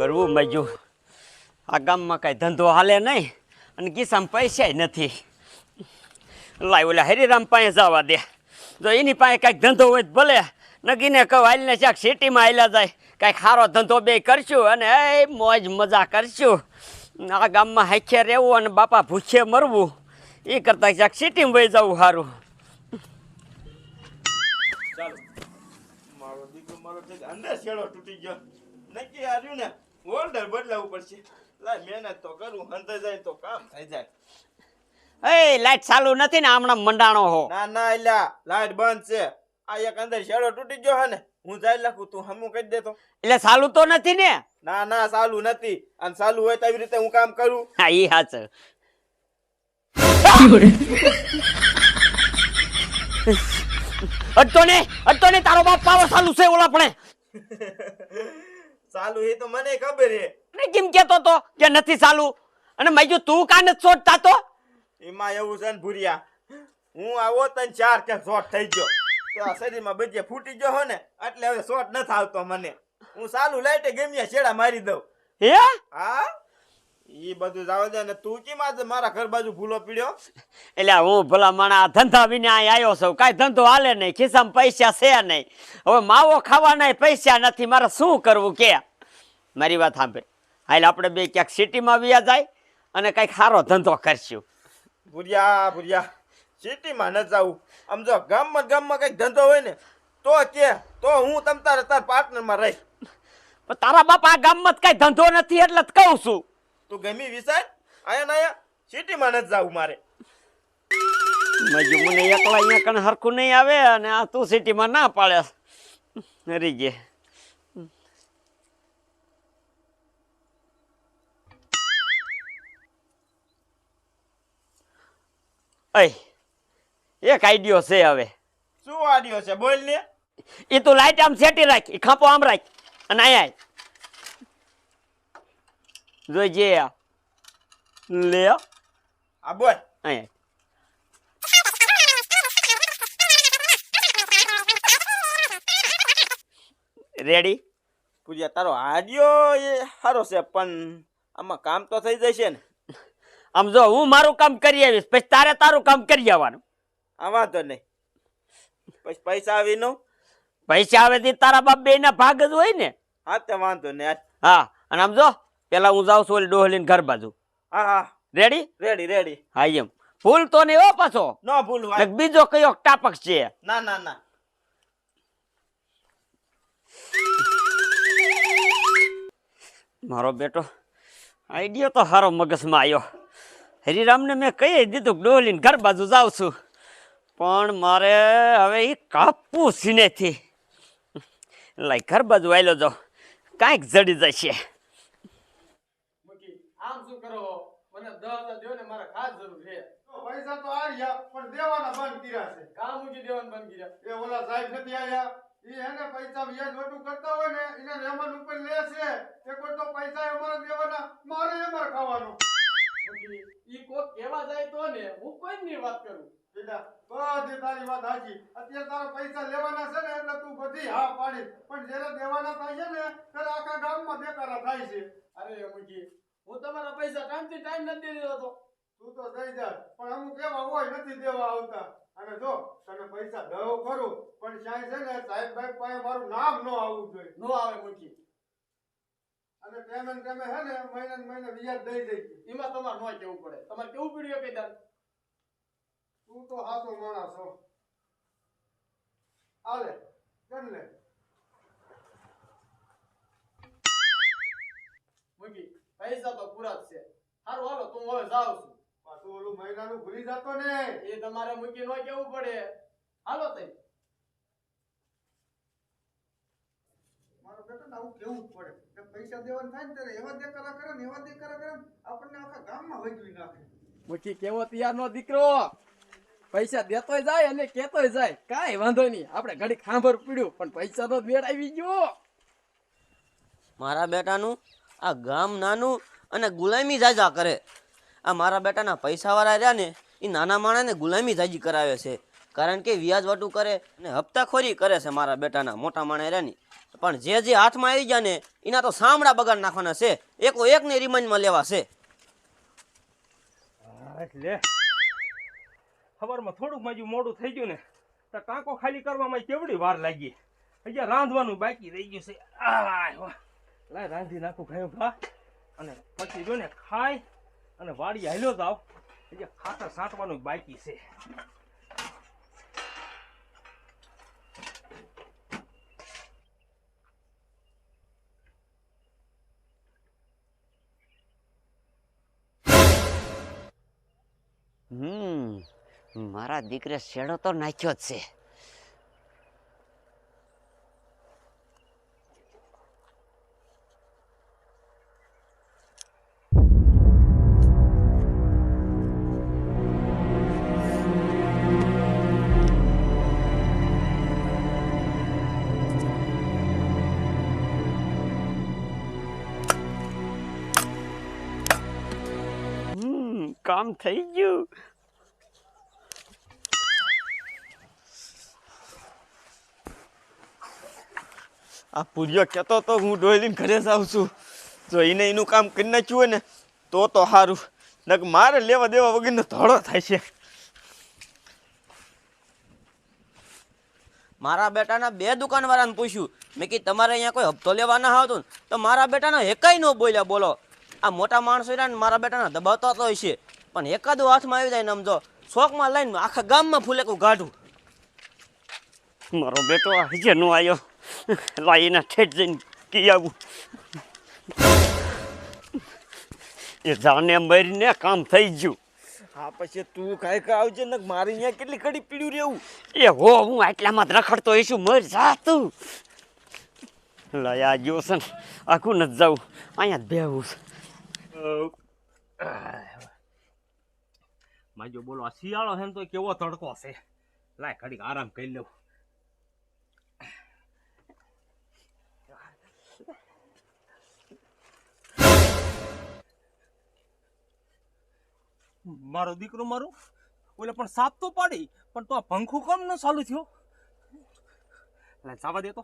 કરવું મજુ આ ગામમાં કાંઈ ધંધો હાલે નહીં અને કિસ્સામાં પૈસાય નથી. લાય ઓલા હરિરામ પાસે જવા દે. જો એની પાસે કાંઈક ધંધો હોય તો ભલે. નગીને કહું, હાલને ચાક સિટીમાં હાલ્યા જાય. કાંઈક સારો ધંધો બે કરશું અને એ મોજ મજા કરશું. આ ગામમાં હાખ્યા રહેવું અને બાપા ભૂખે મરવું, એ કરતાં ચાક સિટીમાં વહી જવું સારું મારો દીકરો મારો અંદર છેડો તૂટી ગયો. નક્કી હાર્યું ને? હોલ્ડર બદલાવવું પડશે. લાય મહેનત તો કરું અંદર જાય તો કામ થઈ જાય. એ લાઈટ ચાલુ નથી ને હમણાં મંડાણો હો. ના ના એલા લાઈટ બંધ છે. આ એક અંદર શેડો તૂટી ગયો હે ને હું જાય લખું તું હમું કહી દેતો એટલે ચાલુ તો નથી ને? ના ના ચાલુ નથી. અને ચાલુ હોય તો આવી રીતે હું કામ કરું. હા એ હાચ. અટતો ને અટતો ને તારો બાપ પાવર ચાલુ છે ઓલા પણ. ચાલુ એ તો મને ખબર હે. ને કેમ કેતો તો કે નથી ચાલુ? અને મેં કીધું તું કા નથી છોડતા તો? એમાં એવું છે ને ભૂરિયા હું આવો તને ચાર કે શોર્ટ થઈ ગયો. તો આ શરીરમાં બજે ફૂટી ગયો હો ને એટલે હવે શોર્ટ નથી આવતો મને. હું ચાલુ લાઈટે ગમ્યા છેડા મારી દઉં. હે? હા? ઈ બધું જાવ દે ને તું કેમ આજે મારા ઘર બાજુ ભૂલો પીડ્યો? એટલે હું ભલા માણા ધંધા વિના અહીં આવ્યો છું. કાંઈ ધંધો હાલે નહીં ખિસ્સામાં પૈસા છે નહીં. હવે માવો ખાવાના પૈસા નથી મારે શું કરવું કે? મારી વાત સાંભળ. હાલ આપણે બે ક્યાંક સિટીમાં વ્યા જાય અને કાંઈક સારો ધંધો કરશું. ભૂરિયા ભૂરિયા સિટીમાં ન જાવું આમ જો ગામમાં ગામમાં કંઈક ધંધો હોય ને તો કે તો હું તમ તારે તાર પાર્ટનરમાં રહી તારા બાપા આ ગામમાં કાંઈ ધંધો નથી એટલે જ કહું છું. તું ગમી વિસાય આયા ને આયા? સિટીમાં ન જાવું મારે. મને એકલા અહીંયા કણ હરખું નહીં આવે અને આ તું સિટીમાં ના પાડે. હરી ગે એક આઈડિયો છે હવે. શું આઈડિયો છે? બોલ ને. એ તું લાઈટ આમ સેટી રાખ એ ખાંપો આમ રાખ અને અહીંયા જોઈજે લે આ બોલ. અહીંયા. રેડી પૂજા તારો આડ્યો એ સારો છે પણ આમાં કામ તો થઈ જશે ને. આમ જો હું મારું કામ કરી આવીશ પછી તારે તારું કામ કરી આવવાનું. આ વાંધો નહીં. પછી પૈસા આવીનો પૈસા આવે તારા બાપ બે ના ભાગ જ હોય ને. હા તે વાંધો નહીં હા અને આમ જો પેલા હું જાઉં છું ઓલી ડોહલીન ઘર બાજુ. હા હા. રેડી રેડી રેડી હા એમ. ભૂલ તો નહીં હો પાછો. ન ભૂલવા ને બીજો કયો ટાપક છે? ના ના ના. મારો બેટો આઈડિયો તો સારો મગજમાં આવ્યો હરિરામને મેં કહી દીધું કે ઘર બાજુ જાઉં છું. પણ મારે હવે એ કાપવું સીનેથી. લાઈ ઘર બાજુ આવેલો જાઉં. કાંઈક જડી જશે. કરો. મને દસ હજાર દ્યો ને મારે ખાસ જરૂર છે. પૈસા તો આવ્યા પણ દેવાના બંધ કર્યા છે. કામ મૂકી દેવાનું બંધ કર્યા. એ ઓલા સાહેબ નથી આવ્યા ઈ હેને પૈસા વ્યાજ વટું કરતા હોય ને એને રહેમાન ઉપર લે છે. એક વાર તો પૈસા અમારે દેવાના મારે અમારે ખાવાનું. ઈ કોક કેવા જાય તો ને હું કોઈ ની વાત કરું. બેટા બધી તારી વાત હાજી અત્યારે તારા પૈસા લેવાના છે ને એટલે તું બધી હા પાડી પણ જ્યારે દેવાના થાય છે ને ત્યારે આખા ગામમાં દેકારા થાય છે. અરે મૂકી હું તમારા પૈસા ટાઈમથી ટાઈમ નથી રહ્યો હતો તું તો દઈ જા પણ અમુક એવા હોય નથી દેવા આવતા. અને જો તને પૈસા દઉં ખરું પણ સાહેબ છે ને સાહેબ ભાઈ પાસે મારું નામ ન આવવું જોઈએ. ન આવે મૂકી. અને પેમેન્ટ તમે હે ને મહિને મહિને વ્યાજ દઈ દઈ. એમાં તમારે ન કેવું પડે. તમારે કેવું પીડ્યો કે દર તું તો હાથો માણસ છો આલે કેમ લે. પૈસા તો પૂરા જ છે. હારું હાલો તું હવે જાઉં છું. પાછું ઓલું મહિનાનું ભૂલી જતો ને. એ તમારે મૂકી ન કેવું પડે? હાલો તઈ. મારો બેટા ને આવું કેવું જ પડે? કે પૈસા દેવાનું થાય ને ત્યારે એવા દેકારા કરે ને એવા દેકારા કરે આપણને આખા ગામમાં વૈદવી નાખે. મૂકી કેવો તૈયાર નો દીકરો? પૈસા દેતોય જાય અને કેતોય જાય. કાંઈ વાંધો નહીં. આપણે ઘડી ખાંભર પીડ્યું પણ પૈસા તો મેળ આવી ગયો. મારા બેટાનું આ ગામ નાનું અને ગુલામી જાજા કરે. આ મારા બેટાના પૈસાવાળા રહ્યા ને એ નાના માણસને ગુલામી જાજી કરાવે છે. કારણ કે વ્યાજવાટું કરે અને હપ્તાખોરી કરે છે મારા બેટાના મોટા માણે રહ્યાની પણ જે જે હાથમાં આવી ગયા ને, એના તો સામડા બગાડ નાખવાના છે. એકો એકને રિમાન્ડમાં લેવા છે. એટલે ખબરમાં થોડુંક માજુ મોડું થઈ ગયું ને, તો ટાંકો ખાલી કરવામાં કેવડી વાર લાગી? હજી રાંધવાનું બાકી રહી ગયું છે. વાહ. લાય, રાંધી નાખું ખાયું ખા અને પછી જો ને ખાય અને વાડી હાલ્યો જાવ એટલે ખાતર સાંટવાનું બાકી છે. હમ, મારા દીકરે શેડો તો નાખ્યો જ છે. કામ થઈ ગયું. આ પૂર્યો કહેતો તો હું ડોયલીને ઘરે જાઉં છું. જો એને એનું કામ કરી નાખ્યું હોય ને તો તો સારું નક મારે લેવા દેવા વગરનો ધોળો થાય છે. મારા બેટાના બે દુકાનવાળાને પૂછ્યું. મેં કીધું તમારે અહીંયા કોઈ હપ્તો લેવા ના આવતો ને. તો મારા બેટાનો એકાઈ ન બોલ્યા બોલો. આ મોટા માણસો રહ્યા ને મારા બેટાના દબાવતા તો હશે પણ એકાદો હાથમાં આવી જાય ને આમ જો શોખમાં લઈને આખા ગામમાં ફૂલેકું કાઢું મારો બેટો હજે નો આવ્યો લાઈના ઠેઠ જઈને કી આવું. એ જાને મરીને કામ થઈ ગયું. હા પછી તું કાંઈ કા આવજે ને મારી અહીંયા કેટલી કડી પીડ્યું રહેવું એ હો હું આટલામાં જ રખડતો હોઈશું મર જા તું. લયા ગયો છે ને આખું નથી જવું અહીંયા જ બેહું છે. માજો બોલો, આ શિયાળો છે ને તો કેવો તડકો છે? લાય, ઘડીક આરામ કરી લઉં મારો દીકરો મારું? ઓલે પણ સાપ તો પાડી, પણ તો આ પંખું કેમ ન ચાલુ થયો? લાઈટ જવા દેતો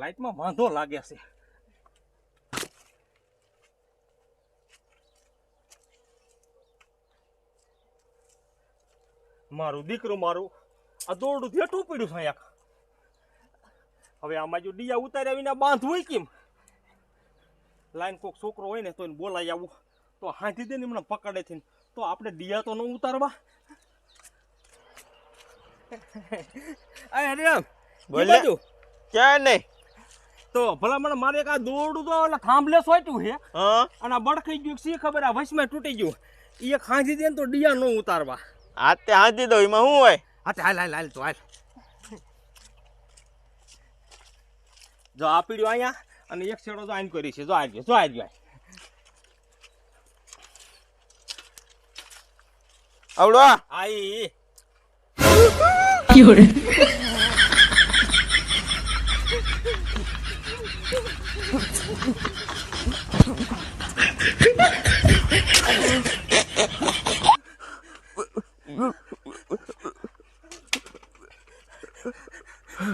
લાઈટમાં વાંધો લાગે છે. મારું દીકરું મારું આ દોરડું થેઠું પડ્યું છે અહીંયા હવે આમાં જો ડીયા ઉતાર્યા વિના બાંધવું હોય કેમ? લાઈન કોક છોકરો હોય ને તો એને બોલાઈ આવું. તો હાંધી દે ને એમને પકડે થઈને. તો આપણે ડીયા તો ન ઉતારવા. અરે રામ બોલે. બોલે ક્યાં નહીં? તો ભલા મને મારે એક આ દોરડું તો ઓલા થાંભલે સોટ્યું છે. હા. અને આ બળખાઈ ગયું શી ખબર આ વચમાં તૂટી ગયું. એ એક દે ને તો ડીયા ન ઉતારવા. આ તે હાંધી દો એમાં શું હોય? હા તે હાલ હાલ હાલ તો હાલ. જો આ પીડ્યો અહીંયા અને એક છેડો જો આઈન કરી છે. જો આ ગયો જો આ ગયો. આવડો. આઈ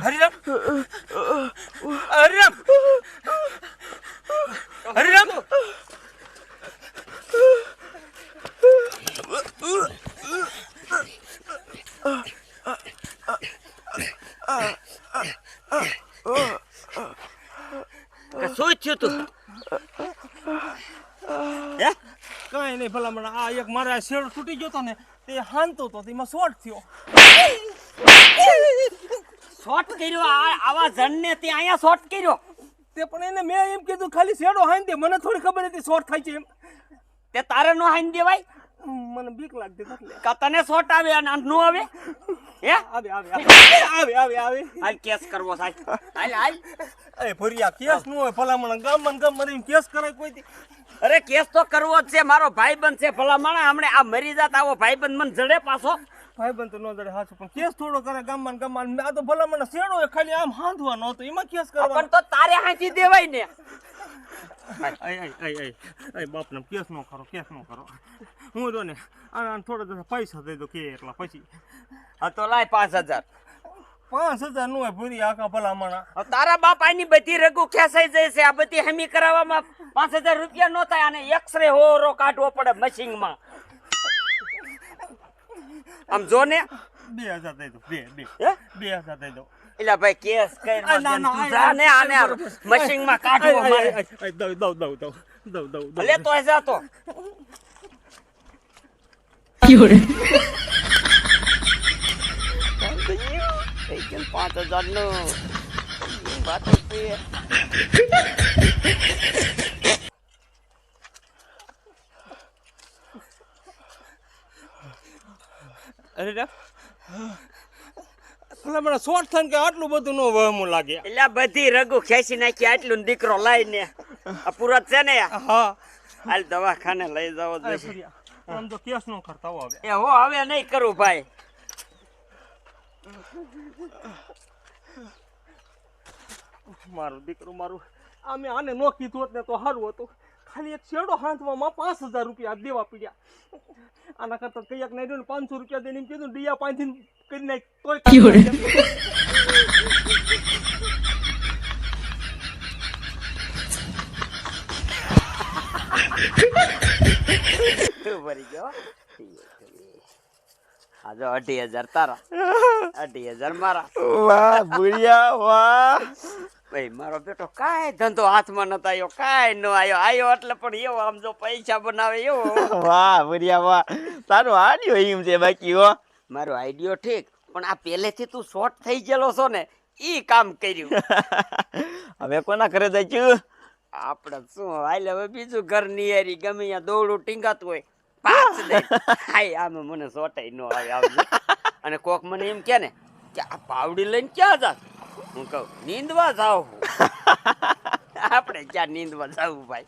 હરિરામ હરિરામ હરિરામ કે શું થયું તું હે ભલા મને આ એક મારા શેડ તૂટી ગયો તો ને તે હાંતો તો તેમાં શોર્ટ થયો. શોર્ટ કર્યો આ આવા જણને તે અહીંયા શોર્ટ કર્યો. તે પણ એને મેં એમ કીધું ખાલી શેડો હાંઈ દે મને થોડી ખબર હતી શોર્ટ થાય છે એમ. તે તારે નો હાઈન દેવાય? મને બીક લાગતી એટલે. તને શોર્ટ આવે અને નો આવે? હે? આવે આવે આવે. આવે આવે હાલ કેસ કરવો સાહેબ. હાલ હાલ. એ ભરિયા કેસ નો હોય ભલામણ. ગામ ગામ મરીને કેસ કરાય કોઈ અરે કેસ તો કરવો જ છે. મારો ભાઈબંધ છે ભલા માણા હમણે આ મરી જાત આવો ભાઈબંધ મને જડે પાછો. ભાઈબંધ તો ન જડે હાચું પણ કેસ થોડો કરે ગામમાં ને ગામમાં. આ તો ભલામણ શેડો હોય ખાલી આમ હાંધવાનો હતો એમાં કેસ પણ તો તારે હાંચી દેવાય ને. બાપને કેસ નો કરો કેસ નો કરો. હું જો ને આના થોડા પૈસા દઈ દો કે એટલા પછી. હા તો લાય પાંચ હજાર. પાંચ હજારનું હોય ભૂરી આખા ભલામણા. તારા બાપ આની બધી રગુ ખેંચાઈ જાય છે. આ બધી હમી કરાવવામાં પાંચ હજાર રૂપિયા નો થાય અને એક્સરે હોરો કાઢવો પડે મશીનમાં આમ જો ને. બે હજાર દઈ દો બે બે. હે? બે હજાર દઈ દો. એલા ભાઈ કેસ કઈ જા ને આને મશીનમાં આય, મારે. દઉં દઉં દઉં દઉં દઉં દઉં દઉં. લે તો. જાતો પાંચ હજારનું વાત છે. અરે રા. ભલામણા શોર્ટ થાય ને કે આટલું બધું નો વહમું લાગે. એટલે બધી રગુ ખેંચી નાખી આટલું દીકરો લાઈને આ પૂરત છે ને હા. હાલ દવાખાને લઈ જાવ આમ તો કેસ નો કરતા હો હવે. એ હો હવે નહીં કરું ભાઈ. મારું દીકરું મારું અમે આને નો કીધું હોત ને તો સારું હતું. ખાલી એક શેડો હાંથવામાં પાંચ હજાર રૂપિયા દેવા પડ્યા આના કરતા કંઈક નહીં ને પાંચસો રૂપિયા દઈને એમ કીધું ડિયા પાંચથી કરી નાખ તોય કાંઈ નથી. તું ભરી ગયો આ જો અઢી હજાર તારા અઢી હજાર મારા વાહ ભૂરિયા વાહ ભાઈ મારો બેટો કાંઈ ધંધો હાથમાં નતો આવ્યો કાંઈ ન આવ્યો આવ્યો એટલે પણ એવો આમ જો પૈસા બનાવે એવો. વાહ ભૂરિયા વાહ. તારું આડિયો એમ છે બાકી હો. મારો આઈડિયો ઠીક પણ આ પહેલેથી તું શોર્ટ થઈ ગયેલો છો ને ઈ કામ કર્યું. હવે કોના ઘરે જાય છું? આપણે શું હાલ હવે બીજું ઘર નિયારી ગમે ત્યાં દોડું ટીંગાતું હોય પાંચ દે. હાય આમે મને સોટાઈ ન આવે આવજો. અને કોક મને એમ કે ને કે આ પાવડી લઈને ક્યાં જા હું કહું નીંદવા જાવ આપણે ક્યાં નીંદવા જાવું ભાઈ?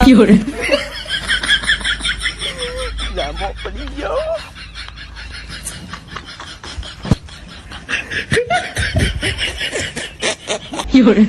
જામો પડી ગયો. Fiore.